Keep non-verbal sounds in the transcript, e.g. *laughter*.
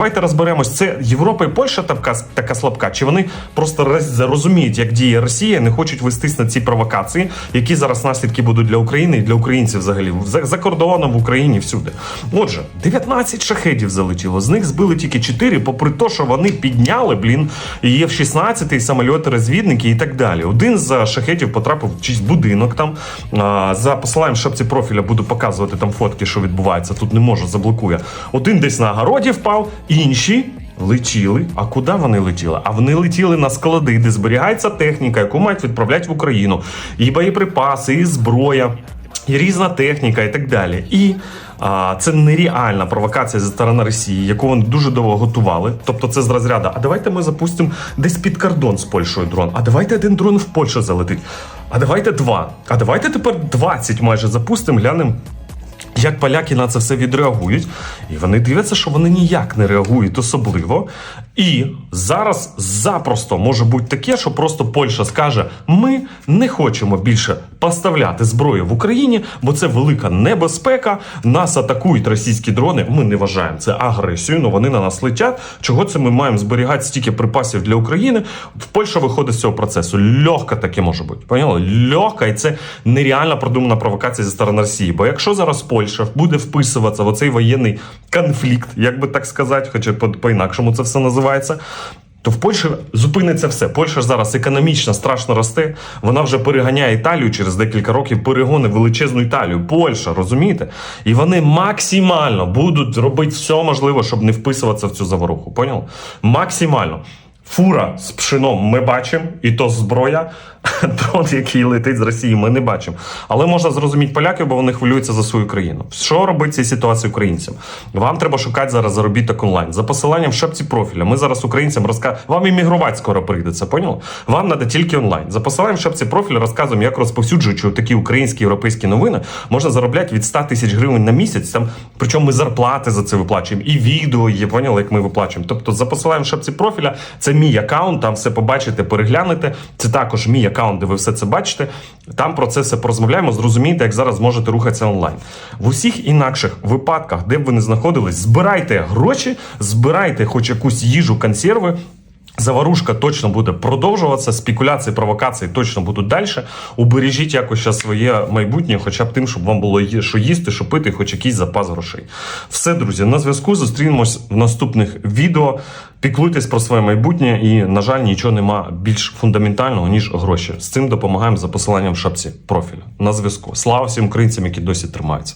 Давайте розберемось, це Європа і Польща така, така слабка, чи вони просто роз- розуміють, як діє Росія, не хочуть вестись на ці провокації, які зараз наслідки будуть для України і для українців взагалі за, за кордоном в Україні всюди. Отже, 19 шахедів залетіло, з них збили тільки 4, попри те, що вони підняли, блін, і F-16, і самольоти розвідники і так далі. Один з шахедів потрапив в чийсь будинок там. А, За посиланням шапці профіля буду показувати там фотки, що відбувається. Тут не можу, заблокує. Один десь на городі впав, інші. Летіли. А куди вони летіли? А вони летіли на склади, де зберігається техніка, яку мають відправляти в Україну. І боєприпаси, і зброя, і різна техніка, і так далі. І а, це нереальна провокація зі сторони Росії, яку вони дуже довго готували. Тобто, це з розряду. А давайте ми запустимо десь під кордон з Польщею дрон. А давайте один дрон в Польщу залетить. А давайте два. А давайте тепер 20 майже запустимо, глянемо. Як поляки на це все відреагують, і вони дивляться, що вони ніяк не реагують особливо. І зараз запросто може бути таке, що просто Польща скаже: ми не хочемо більше поставляти зброю в Україні, бо це велика небезпека. Нас атакують російські дрони. Ми не вважаємо це агресією, але вони на нас летять. Чого це ми маємо зберігати стільки припасів для України? В Польща виходить з цього процесу. Легко таке може бути. Поняли? Легко, і це нереально продумана провокація зі сторони Росії. Бо якщо зараз Польща буде вписуватися в оцей воєнний конфлікт, як би так сказати, хоча по- по-інакшому це все називається. То в Польщі зупиниться все. Польща зараз економічно страшно росте. Вона вже переганяє Італію через декілька років. Перегони величезну Італію. Польща, розумієте? І вони максимально будуть робити все можливе, щоб не вписуватися в цю заворуху. Поняв? Максимально. Фура з пшеном ми бачимо, і то зброя. *laughs* Дрон, який летить з Росії, ми не бачимо. Але можна зрозуміти поляків, бо вони хвилюються за свою країну. Що робити в цій ситуації українцям? Вам треба шукати зараз заробіток онлайн. За посиланням в шапці профіля. Ми зараз українцям розказуємо. Вам іммігрувати скоро прийдеться, поняли? Вам треба тільки онлайн. За посиланням в шапці профіля розказуємо, як розповсюджуючи такі українські європейські новини, можна заробляти від 100 тисяч гривень на місяць. Там причому ми зарплати за це виплачуємо, і відео є, поняли, як ми виплачуємо. Тобто, за посиланням в шапці профіля, це мій аккаунт, там все побачите, переглянете. Це також мій аккаунт, де ви все це бачите. Там про це все порозмовляємо, зрозумієте, як зараз можете рухатися онлайн. В усіх інакших випадках, де б ви не знаходились, збирайте гроші, збирайте хоч якусь їжу, консерви. Заварушка точно буде продовжуватися, спекуляції, провокації точно будуть далі. Убережіть якось своє майбутнє, хоча б тим, щоб вам було що їсти, що пити, хоч якийсь запас грошей. Все, друзі, на зв'язку зустрінемось в наступних відео. Піклуйтесь про своє майбутнє, і, на жаль, нічого нема більш фундаментального, ніж гроші. З цим допомагаємо за посиланням в шапці профіля. На зв'язку. Слава всім українцям, які досі тримаються.